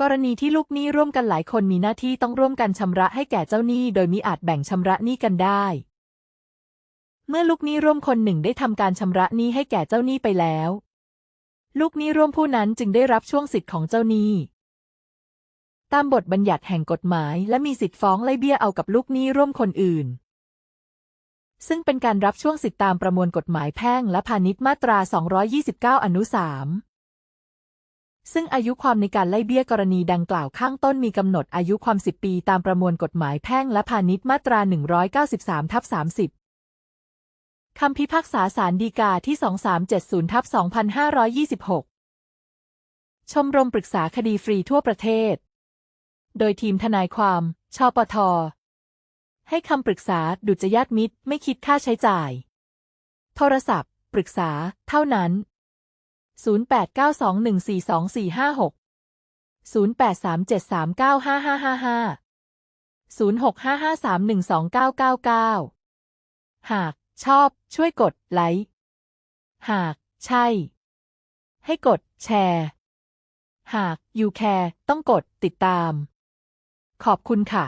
กรณีที่ลูกหนี้ร่วมกันหลายคนมีหน้าที่ต้องร่วมกันชำระให้แก่เจ้าหนี้โดยมิอาจแบ่งชำระหนี้กันได้ เมื่อลูกหนี้ร่วมคนหนึ่งได้ทำการชำระหนี้ให้แก่เจ้าหนี้ไปแล้ว ลูกหนี้ร่วมผู้นั้นจึงได้รับช่วงสิทธิ์ของเจ้าหนี้ ตามบทบัญญัติแห่งกฎหมายและมีสิทธิ์ฟ้องไล่เบี้ยเอากับลูกหนี้ร่วมคนอื่น ซึ่งเป็นการรับช่วงสิทธิตามประมวลกฎหมายแพ่งและพาณิชย์มาตรา 229 อนุ 3 ซึ่งอายุความในการไล่เบี้ยกรณีดังกล่าวข้างต้นมีกำหนดอายุความ 10 ปีตามประมวลกฎหมายแพ่งและพาณิชย์มาตรา 193ทับ30คำพิพากษาศาลฎีกาที่ 2370ทับ2526 ชมรมปรึกษาคดีฟรีทั่วประเทศ โดยทีมทนายความ ชปท ให้คำปรึกษาดุจยาติมิตร ไม่คิดค่าใช้จ่าย โทรศัพท์ ปรึกษา เท่านั้น 0892142456 0837395555 0655312999 หากชอบช่วยกดไลค์ หากใช่ ให้กดแชร์ หาก you care ต้องกดติดตาม ขอบคุณค่ะ